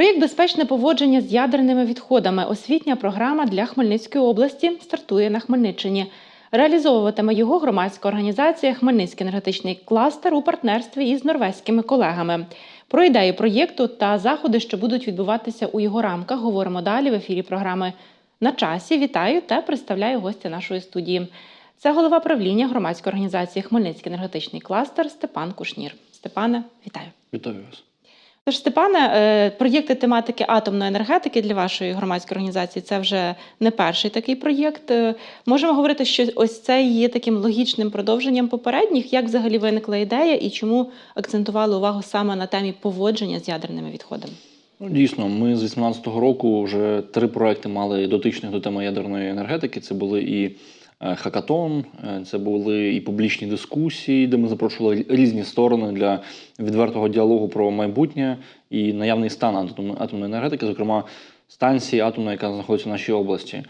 Проєкт Безпечне поводження з ядерними відходами. Освітня програма для Хмельницької області стартує на Хмельниччині. Реалізовуватиме його громадська організація Хмельницький енергетичний кластер у партнерстві із норвезькими колегами. Про ідею проєкту та заходи, що будуть відбуватися у його рамках, говоримо далі в ефірі програми на часі. Вітаю та представляю гостя нашої студії. Це голова правління громадської організації Хмельницький енергетичний кластер Степан Кушнір. Степане, вітаю. Вітаю вас. Тож, Степане, е, проєкти тематики атомної енергетики для вашої громадської організації це вже не перший такий проєкт. Е, Можемо говорити, що ось це є таким логічним продовженням попередніх. Як взагалі виникла ідея і чому акцентували увагу саме на темі поводження з ядерними відходами? Ну, дійсно, ми з 18-го року вже три проекти мали дотичних до теми ядерної енергетики. Це були і хакатон, е, це були і публічні дискусії, де ми запрошували різні сторони для відвертого діалогу про майбутнє і наявний стан атомної енергетики, зокрема станції атомної, яка знаходиться в нашій області.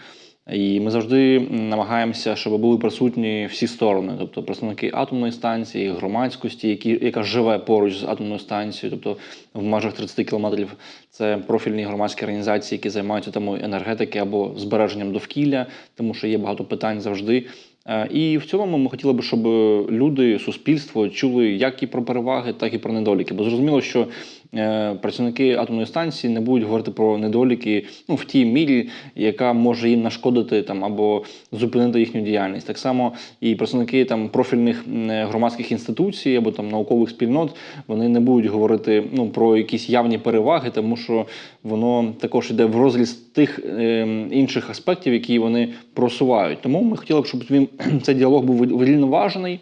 І ми завжди намагаємося, щоб були присутні всі сторони, тобто представники атомної станції, громадськості, які, яка живе поруч з атомною станцією, тобто в межах 30 кілометрів. Це профільні громадські організації, які займаються темою енергетики або збереженням довкілля, тому що є багато питань завжди. Е, І в цілому ми хотіли б, щоб люди, суспільство чули як і про переваги, так і про недоліки. Бо зрозуміло, що працівники атомної станції не будуть говорити про недоліки ну, в тій мірі, яка може їм нашкодити там або зупинити їхню діяльність. Так само і представники там профільних е, громадських інституцій або там наукових спільнот вони не будуть говорити ну про якісь явні переваги, тому що воно також йде в розріз тих е, інших аспектів, які вони просувають. Тому ми хотіли б, щоб він цей діалог був врівноважений.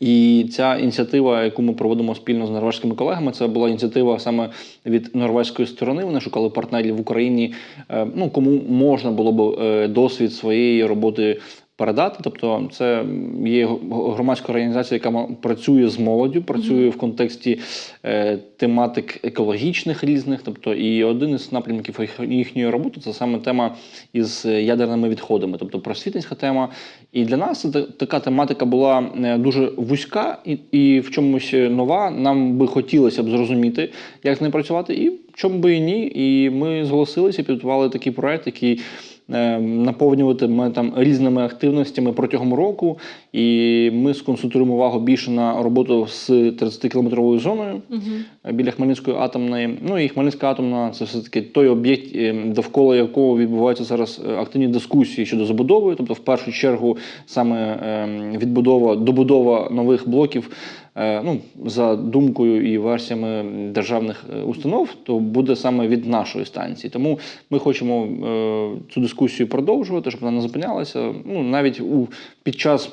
І ця ініціатива, яку ми проводимо спільно з норвезькими колегами, це була ініціатива саме від норвезької сторони. Вони шукали партнерів в Україні, е, ну кому можна було б е, досвід своєї роботи. Передати, тобто це є громадська організація, яка працює з молоддю, працює в контексті е, тематик екологічних різних. Тобто, і один із напрямків їхньої роботи це саме тема із ядерними відходами, тобто просвітницька тема. І для нас це така тематика була е, дуже вузька і, і в чомусь нова. Нам би хотілося б зрозуміти, як з нею працювати, і в чому би і ні. І ми зголосилися, підготували такий проект, який наповнюватиме там різними активностями протягом року. І ми сконцентруємо увагу більше на роботу з 30-кілометровою зоною Угу. біля Хмельницької атомної. Ну і Хмельницька атомна це все-таки той об'єкт, е, довкола якого відбуваються зараз е, активні дискусії щодо забудови. Тобто, в першу чергу, саме е, відбудова, добудова нових блоків. Е, Ну, за думкою і версіями державних е, установ, то буде саме від нашої станції. Тому ми хочемо е, цю дискусію продовжувати, щоб вона не зупинялася. Ну, навіть у під час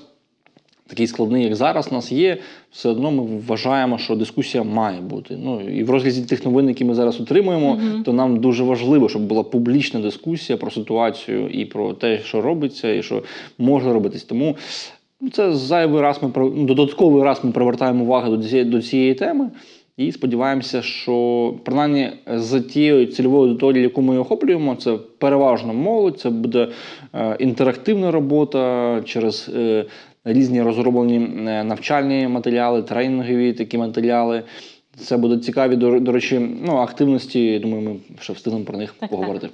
такий складний, як зараз у нас є, все одно ми вважаємо, що дискусія має бути. Ну і в розрізі тих новин, які ми зараз отримуємо, Мгм. то нам дуже важливо, щоб була публічна дискусія про ситуацію і про те, що робиться, і що може робитись. Тому це зайвий раз ми ну, додатковий раз ми привертаємо увагу до цієї, до цієї теми. І сподіваємося, що принаймні з тією цільовою аудиторією, яку ми охоплюємо, це переважно молодь, це буде е, інтерактивна робота через е, різні розроблені е, навчальні матеріали, тренінгові такі матеріали. Це будуть цікаві, до, до речі, ну, активності. Думаю, ми ще встигнемо про них Так, поговорити.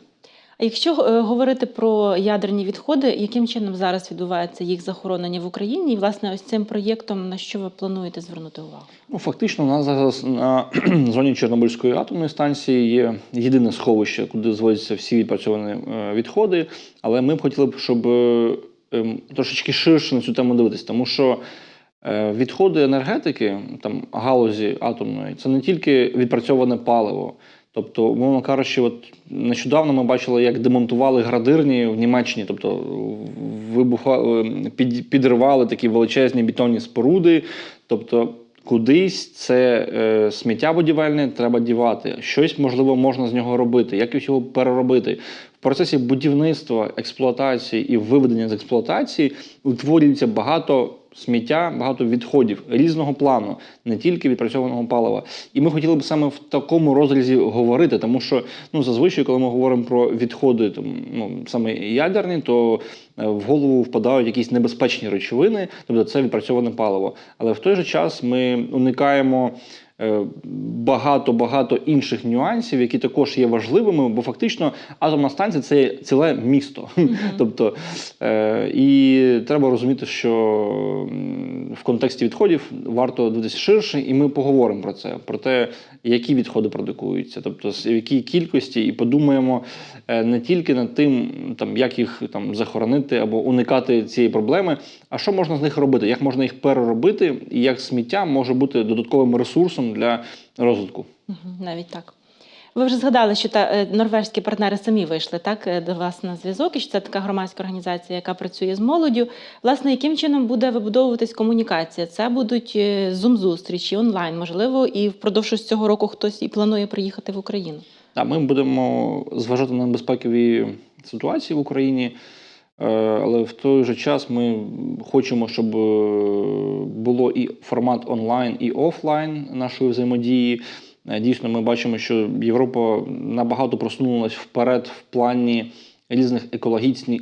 А якщо е, говорити про ядерні відходи, яким чином зараз відбувається їх захоронення в Україні? І власне ось цим проєктом на що ви плануєте звернути увагу? Ну, фактично, у нас зараз на зоні Чорнобильської атомної станції є єдине сховище, куди зводяться всі відпрацьовані е, відходи. Але ми б хотіли б, щоб е, ем, трошечки ширше на цю тему дивитися, тому що відходи енергетики, там галузі атомної, це не тільки відпрацьоване паливо. Тобто, умовно кажучи, от нещодавно ми бачили, як демонтували градирні в Німеччині, тобто вибуха, е, під, підривали такі величезні бетонні споруди. Тобто, кудись це е, сміття будівельне треба дівати. Щось можливо можна з нього робити, якось його переробити. В процесі будівництва, експлуатації і виведення з експлуатації утворюється багато сміття, багато відходів різного плану, не тільки відпрацьованого палива. І ми хотіли б саме в такому розрізі говорити, тому що ну зазвичай, коли ми говоримо про відходи, там ну саме ядерні, то е, в голову впадають якісь небезпечні речовини, тобто це відпрацьоване паливо. Але в той же час ми уникаємо багато багато інших нюансів, які також є важливими, бо фактично атомна станція це ціле місто. Тобто, е, і треба розуміти, що в контексті відходів варто дивитися ширше, і ми поговоримо про це, про те, які відходи продукуються, тобто з- в якій кількості, і подумаємо е, не тільки над тим, там як їх там захоронити або уникати цієї проблеми, а що можна з них робити, як можна їх переробити, і як сміття може бути додатковим ресурсом для розвитку. Навіть так. Ви вже згадали, що та е, норвежські партнери самі вийшли так е, до вас на зв'язок, і що це така громадська організація, яка працює з молоддю. Власне, яким чином буде вибудовуватись комунікація? Це будуть е, зум-зустрічі онлайн, можливо, і впродовж цього року хтось і планує приїхати в Україну. Так, ми будемо зважати на безпекові ситуації в Україні, е, але в той же час ми хочемо, щоб е, було і формат онлайн, і офлайн нашої взаємодії. Е, Дійсно, ми бачимо, що Європа набагато просунулася вперед в плані різних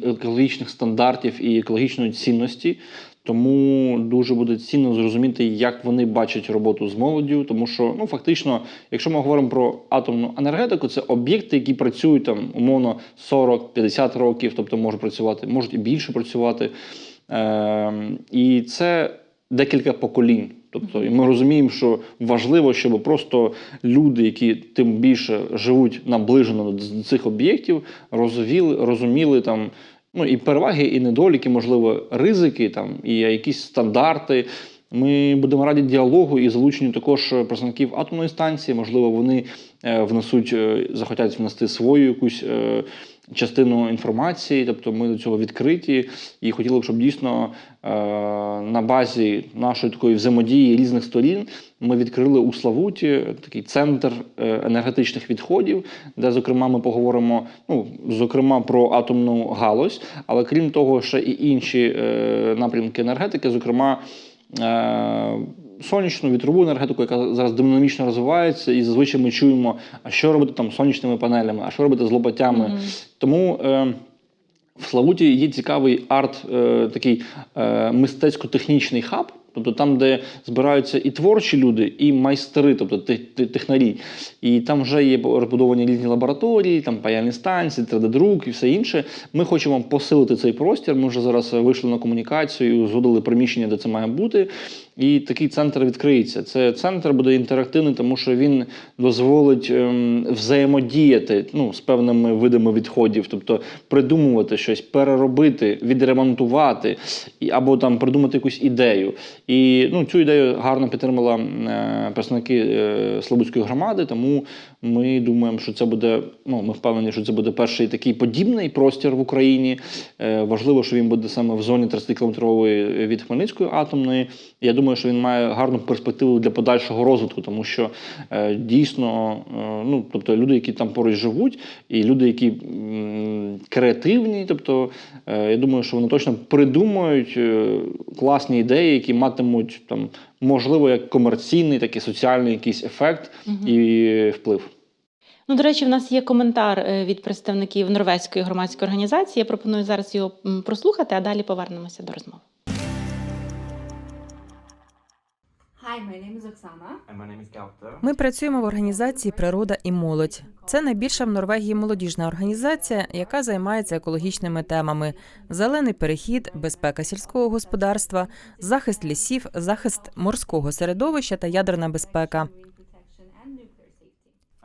екологічних стандартів і екологічної цінності. Тому дуже буде цінно зрозуміти, як вони бачать роботу з молоддю. Тому що, ну фактично, якщо ми говоримо про атомну енергетику, це об'єкти, які працюють там умовно 40-50 років, тобто можуть працювати, можуть і більше працювати. Ем, і це декілька поколінь. Тобто, і ми розуміємо, що важливо, щоб просто люди, які тим більше живуть наближено до цих об'єктів, розуміли, розуміли там. Ну і переваги, і недоліки, можливо, ризики там і якісь стандарти. Ми будемо раді діалогу і залученню також представників атомної станції. Можливо, вони е, внесуть, е, захотять внести свою якусь е, частину інформації. Тобто ми до цього відкриті і хотіли б, щоб дійсно е, на базі нашої такої взаємодії різних сторін ми відкрили у Славуті такий центр е, енергетичних відходів, де, зокрема, ми поговоримо ну, зокрема про атомну галузь, але крім того, ще і інші е, напрямки енергетики, зокрема. Сонячну вітрову енергетику, яка зараз динамічно розвивається, і зазвичай ми чуємо, а що робити там з сонячними панелями, а що робити з лопатями. Мгм. Тому е, в Славуті є цікавий арт, е, такий е, мистецько-технічний хаб. Тобто там, де збираються і творчі люди, і майстри, тобто те- те- технарі. І там вже є розбудовані різні лабораторії, там паяльні станції, 3D-друк і все інше. Ми хочемо посилити цей простір. Ми вже зараз вийшли на комунікацію, згодили приміщення, де це має бути. І такий центр відкриється. Це центр буде інтерактивний, тому що він дозволить ем, взаємодіяти ну, з певними видами відходів, тобто придумувати щось, переробити, відремонтувати або там придумати якусь ідею. І ну, цю ідею гарно підтримала е, представники е, Слободської громади, тому ми думаємо, що це буде. Ну, ми впевнені, що це буде перший такий подібний простір в Україні. Е, важливо, що він буде саме в зоні 30 кілометрової від Хмельницької атомної. Я думаю, що він має гарну перспективу для подальшого розвитку, тому що е, дійсно, е, ну тобто люди, які там поруч живуть, і люди, які м, креативні, тобто е, я думаю, що вони точно придумають е, класні ідеї, які матимуть там можливо як комерційний, так і соціальний якийсь ефект угу. і вплив. Ну, до речі, в нас є коментар е, від представників норвезької громадської організації. Я пропоную зараз його прослухати, а далі повернемося до розмови. Ми працюємо в організації Природа і молодь. Це найбільша в Норвегії молодіжна організація, яка займається екологічними темами: зелений перехід, безпека сільського господарства, захист лісів, захист морського середовища та ядерна безпека.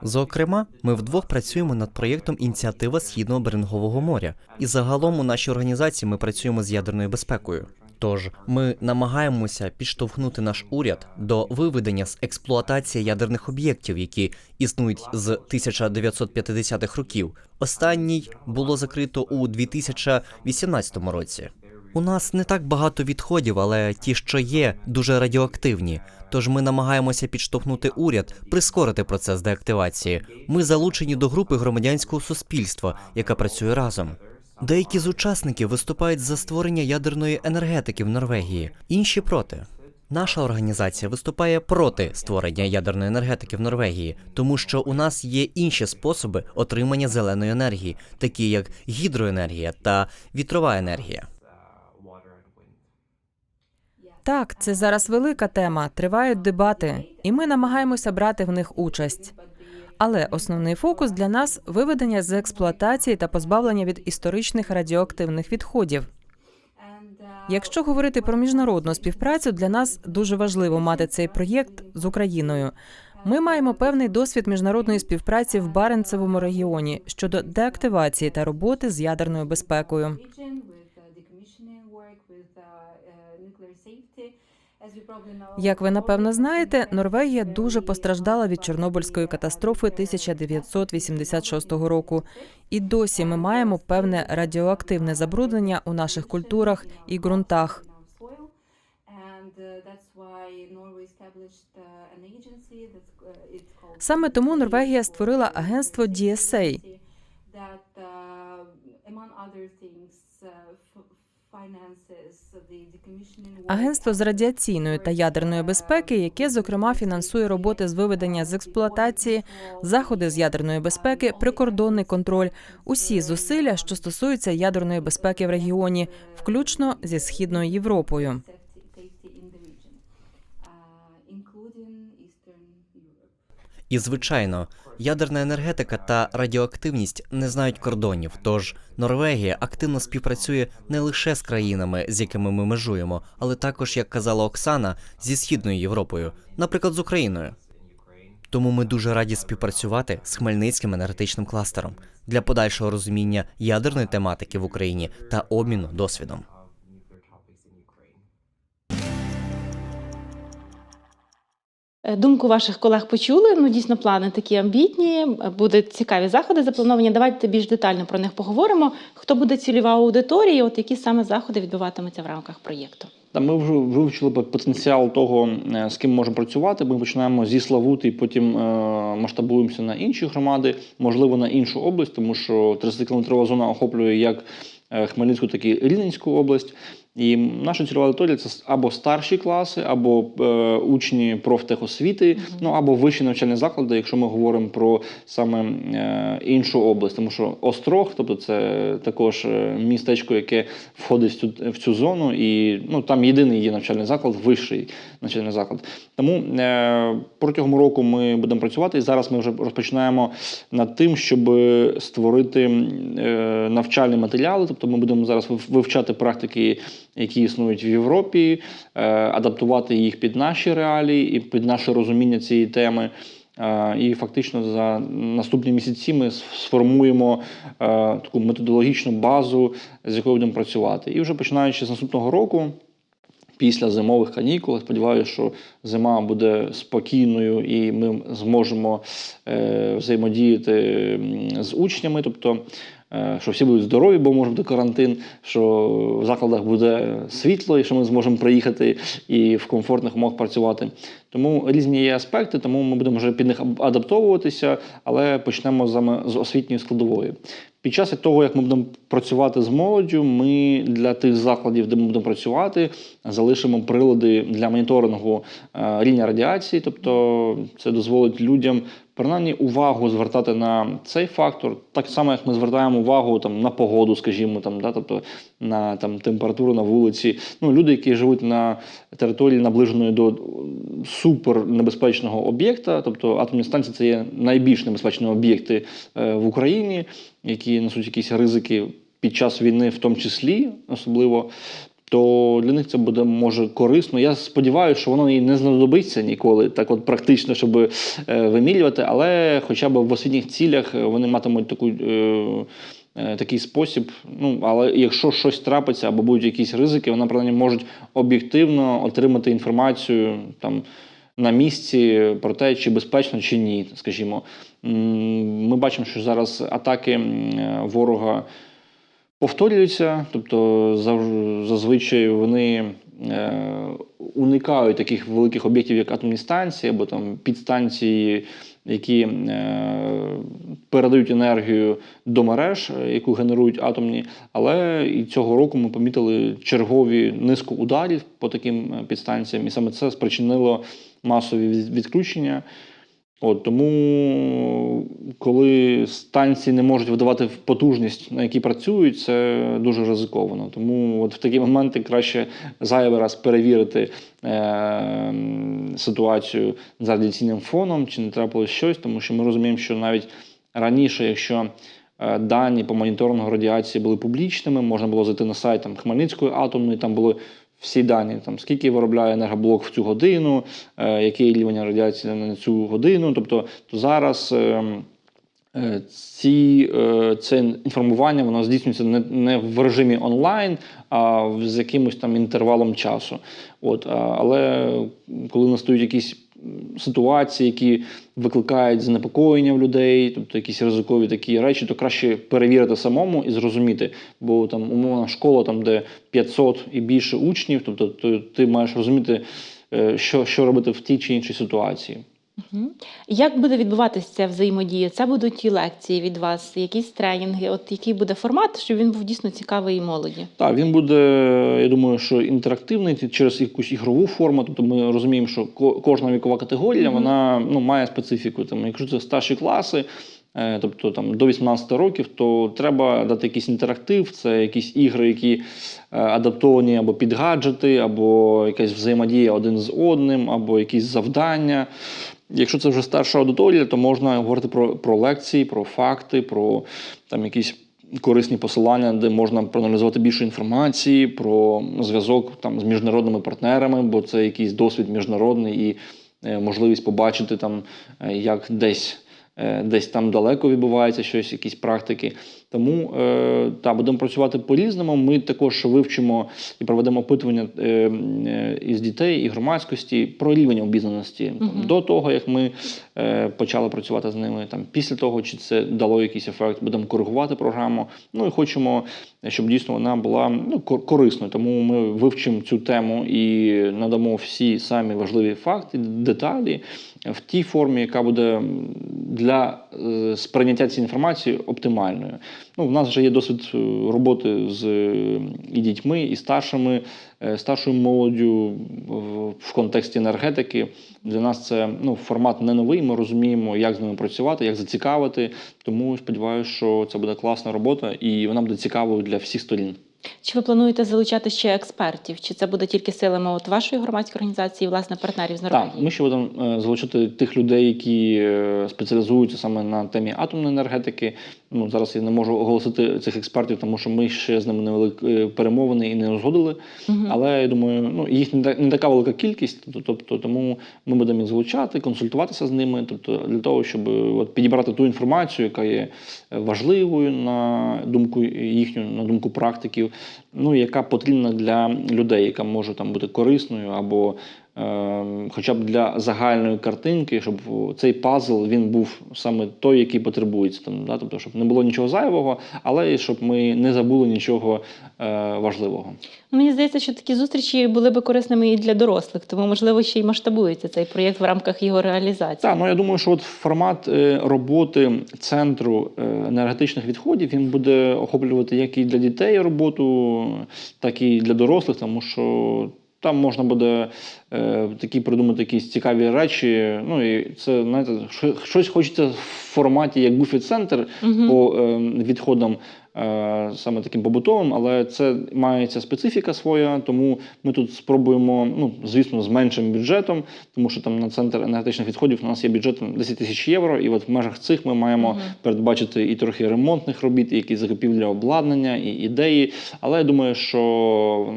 Зокрема, ми вдвох працюємо над проєктом Ініціатива Східного Берингового моря. І загалом у нашій організації ми працюємо з ядерною безпекою. Тож ми намагаємося підштовхнути наш уряд до виведення з експлуатації ядерних об'єктів, які існують з 1950-х років. Останній було закрито у 2018 році. У нас не так багато відходів, але ті, що є, дуже радіоактивні. Тож ми намагаємося підштовхнути уряд, прискорити процес деактивації. Ми залучені до групи громадянського суспільства, яка працює разом. Деякі з учасників виступають за створення ядерної енергетики в Норвегії, інші проти. Наша організація виступає проти створення ядерної енергетики в Норвегії, тому що у нас є інші способи отримання зеленої енергії, такі як гідроенергія та вітрова енергія. Так, це зараз велика тема. Тривають дебати, і ми намагаємося брати в них участь. Але основний фокус для нас виведення з експлуатації та позбавлення від історичних радіоактивних відходів. Якщо говорити про міжнародну співпрацю, для нас дуже важливо мати цей проєкт з Україною. Ми маємо певний досвід міжнародної співпраці в Баренцевому регіоні щодо деактивації та роботи з ядерною безпекою. Uh, uh, uh, Як ви напевно знаєте, Норвегія дуже постраждала від uh, Чорнобильської катастрофи nuclear 1986 року. І досі ми маємо певне радіоактивне забруднення у наших культурах і ґрунтах. uh, uh, uh, Саме тому Норвегія створила агентство DSA. Агентство з радіаційної та ядерної безпеки, яке зокрема фінансує роботи з виведення з експлуатації, заходи з ядерної безпеки, прикордонний контроль, усі зусилля, що стосуються ядерної безпеки в регіоні, включно зі східною Європою. І звичайно, ядерна енергетика та радіоактивність не знають кордонів. Тож Норвегія активно співпрацює не лише з країнами, з якими ми межуємо, але також, як казала Оксана, зі східною Європою, наприклад, з Україною. Тому ми дуже раді співпрацювати з Хмельницьким енергетичним кластером для подальшого розуміння ядерної тематики в Україні та обміну досвідом. Думку ваших колег почули. Ну, дійсно, плани такі амбітні. Будуть цікаві заходи заплановані. Давайте більш детально про них поговоримо. Хто буде цільова аудиторія? От які саме заходи відбуватимуться в рамках проєкту? Та ми вже вивчили потенціал того, е, з ким можемо працювати. Ми починаємо зі Славути, потім е, масштабуємося на інші громади, можливо, на іншу область, тому що 30-кілометрова зона охоплює як е, Хмельницьку, так і Рівненську область. І наша цільова аудиторія це або старші класи, або е, учні профтехосвіти, ну або вищі навчальні заклади, якщо ми говоримо про саме е, іншу область, тому що Острог, тобто це також е, містечко, яке входить в цю, в цю зону, і ну там єдиний є навчальний заклад, вищий навчальний заклад. Тому е, протягом року ми будемо працювати, і зараз ми вже розпочинаємо над тим, щоб створити е, навчальні матеріали. Тобто ми будемо зараз вив- вивчати практики, які існують в Європі, е, адаптувати їх під наші реалії і під наше розуміння цієї теми. І фактично за наступні місяці ми сформуємо таку методологічну базу, з якою будемо працювати. І вже починаючи з наступного року, після зимових канікул, сподіваюся, що зима буде спокійною і ми зможемо е, взаємодіяти з учнями. Тобто, е, що всі будуть здорові, бо може бути карантин, що в закладах буде світло, і що ми зможемо приїхати і в комфортних умовах працювати. Тому різні є аспекти, тому ми будемо вже під них адаптовуватися, але почнемо з освітньої складової. Під час того, як ми будемо працювати з молоддю, ми для тих закладів, де ми будемо працювати, залишимо прилади для моніторингу е, рівня радіації. Тобто це дозволить людям принаймні увагу звертати на цей фактор, так само як ми звертаємо увагу там на погоду, скажімо, там, да, тобто на там температуру на вулиці. Ну, люди, які живуть на території наближеної до супернебезпечного об'єкта, тобто атомні станції це є найбільш небезпечні об'єкти е, в Україні, які несуть якісь ризики під час війни, в тому числі, особливо. То для них це буде може корисно. Я сподіваюся, що воно їй не знадобиться ніколи, так от практично, щоб е, вимілювати, але хоча б в освітніх цілях вони матимуть таку. Е, Такий спосіб, ну але якщо щось трапиться або будуть якісь ризики, вони принаймні можуть об'єктивно отримати інформацію там на місці про те, чи безпечно, чи ні. Скажімо, ми бачимо, що зараз атаки ворога повторюються, тобто зазвичай вони уникають таких великих об'єктів, як атомні станції або там підстанції, які е, передають енергію до мереж, е, яку генерують атомні. Але і цього року ми помітили чергові низку ударів по таким е, підстанціям, і саме це спричинило масові від- відключення. От тому, коли станції не можуть видавати потужність, на якій працюють, це дуже ризиковано. Тому от в такі моменти краще зайвий раз перевірити е, ситуацію за радіаційним фоном, чи не трапилось щось, тому що ми розуміємо, що навіть раніше, якщо е, дані по моніторингу радіації були публічними, можна було зайти на сайт там, Хмельницької атомної, там були всі дані, там скільки виробляє енергоблок в цю годину, е, який рівень радіації на цю годину. Тобто, то зараз. е, е, Ці, е, це інформування воно здійснюється не, не в режимі онлайн, а з якимось там інтервалом часу. От, але коли настають якісь ситуації, які викликають занепокоєння в людей, тобто якісь ризикові такі речі, то краще перевірити самому і зрозуміти. Бо там умовна школа, там де 500 і більше учнів, тобто то ти маєш розуміти, е, що, що робити в тій чи іншій ситуації. Як буде відбуватися ця взаємодія? Це будуть і лекції від вас, якісь тренінги. От який буде формат, щоб він був дійсно цікавий і молоді? Так, він буде, я думаю, що інтерактивний через якусь ігрову форму. Тобто ми розуміємо, що ко- кожна вікова категорія Мгм. вона ну, має специфіку. Там, якщо це старші класи, е, тобто там до 18 років, то треба дати якийсь інтерактив, це якісь ігри, які е, адаптовані або під гаджети, або якась взаємодія один з одним, або якісь завдання. Якщо це вже старша аудиторія, то можна говорити про, про лекції, про факти, про там якісь корисні посилання, де можна проаналізувати більше інформації про зв'язок там з міжнародними партнерами, бо це якийсь досвід міжнародний і е, можливість побачити там, е, як десь. е, Десь там далеко відбувається щось, якісь практики. Тому е, та, будемо працювати по-різному. Ми також вивчимо і проведемо опитування е, е, із дітей і громадськості про рівень обізнаності Мгм. до того, як ми е, почали працювати з ними. Там після того, чи це дало якийсь ефект, будемо коригувати програму. Ну і хочемо, щоб дійсно вона була ну, корисною. Тому ми вивчимо цю тему і надамо всі самі важливі факти, деталі в тій формі, яка буде для сприйняття цієї інформації оптимальною. Ну, в нас вже є досвід е, роботи з е, і дітьми, і старшими, е, старшою молоддю в, контексті енергетики. Для нас це ну, формат не новий. Ми розуміємо, як з ними працювати, як зацікавити. Тому сподіваюся, що це буде класна робота і вона буде цікавою для всіх сторін. Чи ви плануєте залучати ще експертів? Чи це буде тільки силами от вашої громадської організації, власне, партнерів з Так, ми ще будемо залучити тих людей, які спеціалізуються саме на темі атомної енергетики. Ну зараз я не можу оголосити цих експертів, тому що ми ще з ними не вели е, перемовини і не узгодили. Мгм. Але я думаю, ну їх не так- не така велика кількість, тобто- тому ми будемо їх залучати, консультуватися з ними, тобто для того, щоб е, от підібрати ту інформацію, яка є е, важливою на думку їхню, на думку практиків, ну яка потрібна для людей, яка може там бути корисною або. Е, Хоча б для загальної картинки, щоб цей пазл він був саме той, який потребується, там, да? тобто, щоб не було нічого зайвого, але і щоб ми не забули нічого е, важливого. Мені здається, що такі зустрічі були би корисними і для дорослих, тому можливо ще й масштабується цей проєкт в рамках його реалізації. Так, ну я думаю, що от формат е, роботи центру е, енергетичних відходів він буде охоплювати як і для дітей роботу, так і для дорослих, тому що. Там можна буде е, такі придумати якісь цікаві речі. Ну і це знаєте, щось хочеться в форматі як буфет-центр Мгм. по е, відходам е, саме таким побутовим, але це мається специфіка своя, тому ми тут спробуємо, ну звісно, з меншим бюджетом, тому що там на центр енергетичних відходів у нас є бюджет там, 10 тисяч євро, і от в межах цих ми маємо Мгм. передбачити і трохи ремонтних робіт, і якісь закупівля обладнання, і ідеї. Але я думаю, що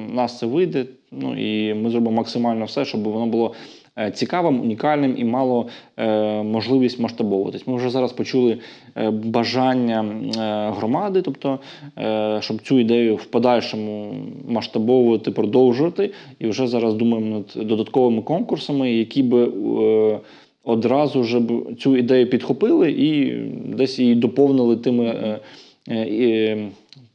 в нас це вийде. Ну і ми зробимо максимально все, щоб воно було. е, Цікавим, унікальним і мало е, можливість масштабовуватись. Ми вже зараз почули е, бажання громади, тобто, щоб цю ідею в подальшому масштабовувати, продовжувати. І вже зараз думаємо над додатковими конкурсами, які би одразу ж цю ідею підхопили і десь її доповнили тими.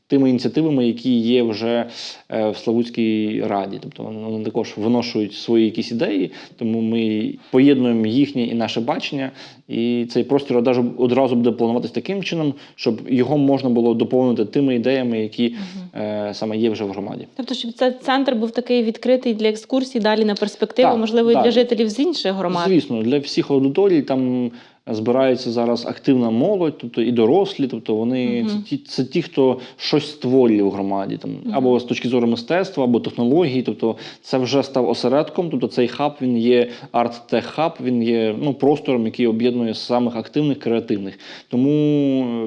Тими ініціативами, які є вже е, в Славутській раді. Тобто вони також виношують свої якісь ідеї, тому ми поєднуємо їхнє і наше бачення. І цей простір одразу, одразу буде плануватись таким чином, щоб його можна було доповнити тими ідеями, які е, саме є вже в громаді. Тобто, щоб цей центр був такий відкритий для екскурсій далі на перспективу, Так, можливо, і так. для жителів з інших громад. Звісно, для всіх аудиторій там збирається зараз активна молодь, тобто і дорослі, тобто вони Мгм. це, ті, це ті, хто щось створює в громаді, там Мгм. або з точки зору мистецтва, або технології. Тобто це вже став осередком. Тобто цей хаб він є арт-тех-хаб, він є ну простором, який об'єднує самих активних, креативних. Тому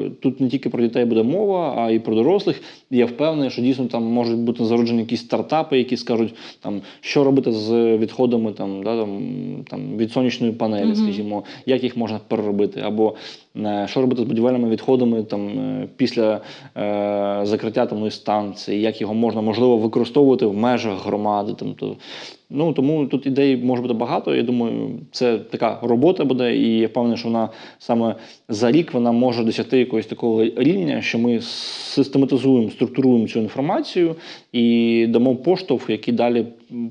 е, тут не тільки про дітей буде мова, а й про дорослих. Я впевнений, що дійсно там можуть бути зароджені якісь стартапи, які скажуть там, що робити з відходами там, да, там, там від сонячної панелі, Мгм. скажімо, як їх можна переробити, або е, що робити з будівельними відходами там е, після е, закриття там станції, як його можна можливо використовувати в межах громади. Там, то, ну, тому тут ідей може бути багато. Я думаю, це така робота буде, і я впевнений, що вона саме за рік вона може досягти якогось такого рівня, що ми систематизуємо, структуруємо цю інформацію і дамо поштовх, який далі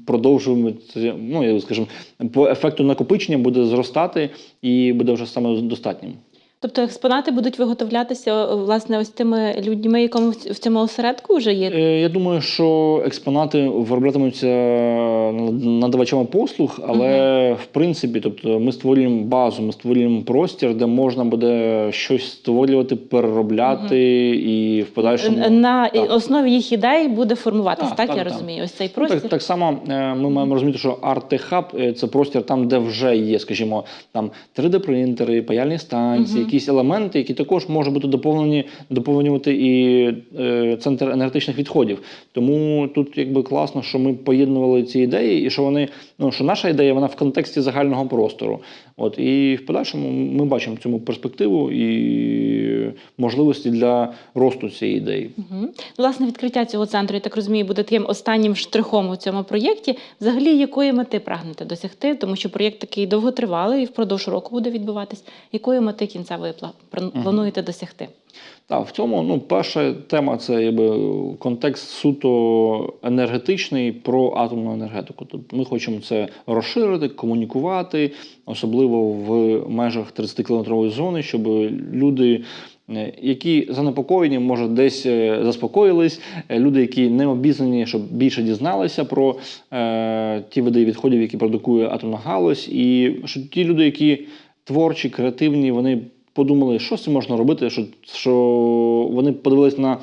продовжуємо ну я скажімо, по ефекту накопичення буде зростати і буде вже саме достатнім. Тобто експонати будуть виготовлятися власне ось тими людьми, якому в цьому осередку вже є. Е, Я думаю, що експонати вироблятимуться надавачами послуг, але в принципі, тобто, ми створюємо базу, ми створюємо простір, де можна буде щось створювати, переробляти і в подальшому На так. основі їх ідей буде формуватися, Так, так, так, я так. розумію. Ось цей Ну, простір. Так, так само е, ми маємо розуміти, що арт-хаб це простір там, де вже є, скажімо, там 3D-принтери, паяльні станції, Мгм. Якісь елементи, які також можуть бути доповнені, доповнювати і е, центр енергетичних відходів. Тому тут якби класно, що ми поєднували ці ідеї, і що вони, ну що наша ідея, вона в контексті загального простору. От і в подальшому ми бачимо цьому перспективу і можливості для росту цієї ідеї. Угу. Власне, відкриття цього центру, я так розумію, буде таким останнім штрихом у цьому проєкті. Взагалі, якої мети прагнете досягти? Тому що проєкт такий довготривалий і впродовж року буде відбуватись. Якої мети кінцевої плануєте досягти? Так, в цьому ну, перша тема це якби контекст суто енергетичний про атомну енергетику. Тобто ми хочемо це розширити, комунікувати, особливо в межах 30-кілометрової зони, щоб люди. е, Які занепокоєні, може, десь е, заспокоїлись, е, люди, які не обізнані, щоб більше дізналися про е, ті види відходів, які продукує атомна галузь, і що ті люди, які творчі, креативні, вони подумали, що цим можна робити, що, що вони подивились на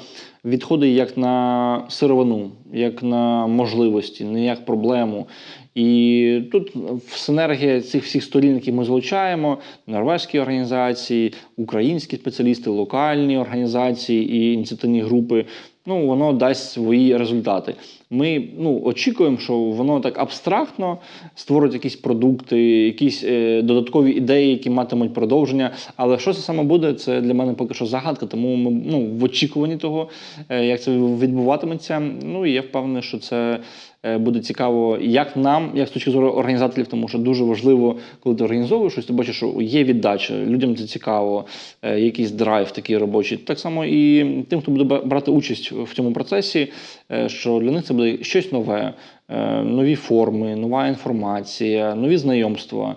відходи як на сировину, як на можливості, не як проблему. І тут синергія цих всіх сторін, які ми залучаємо, норвезькі організації, українські спеціалісти, локальні організації і ініціативні групи. Ну, воно дасть свої результати. Ми ну, очікуємо, що воно так абстрактно створить якісь продукти, якісь е, додаткові ідеї, які матимуть продовження. Але що це саме буде, це для мене поки що загадка. Тому ми ну, в очікуванні того, е, як це відбуватиметься. Ну і я впевнений, що це буде цікаво як нам, як з точки зору організаторів, тому що дуже важливо, коли ти організовуєш щось, ти бачиш, що є віддача, людям це цікаво, е, якийсь драйв такий робочий. Так само і тим, хто буде брати участь в цьому процесі, е, що для них це буде щось нове, е, нові форми, нова інформація, нові знайомства.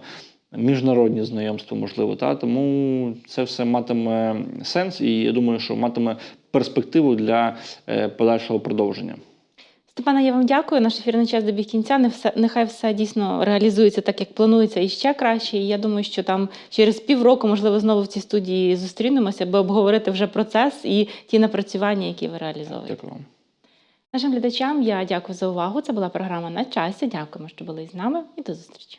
Міжнародні знайомства, можливо, та тому це все матиме сенс, і я думаю, що матиме перспективу для е, подальшого продовження. Степана, я вам дякую. Наш ефірний час добіг кінця. Не все, нехай все дійсно реалізується так, як планується, і ще краще. І я думаю, що там через півроку, можливо, знову в цій студії зустрінемося, аби обговорити вже процес і ті напрацювання, які ви реалізовуєте. Дякую вам. Нашим глядачам я дякую за увагу. Це була програма на часі. Дякуємо, що були з нами, і до зустрічі.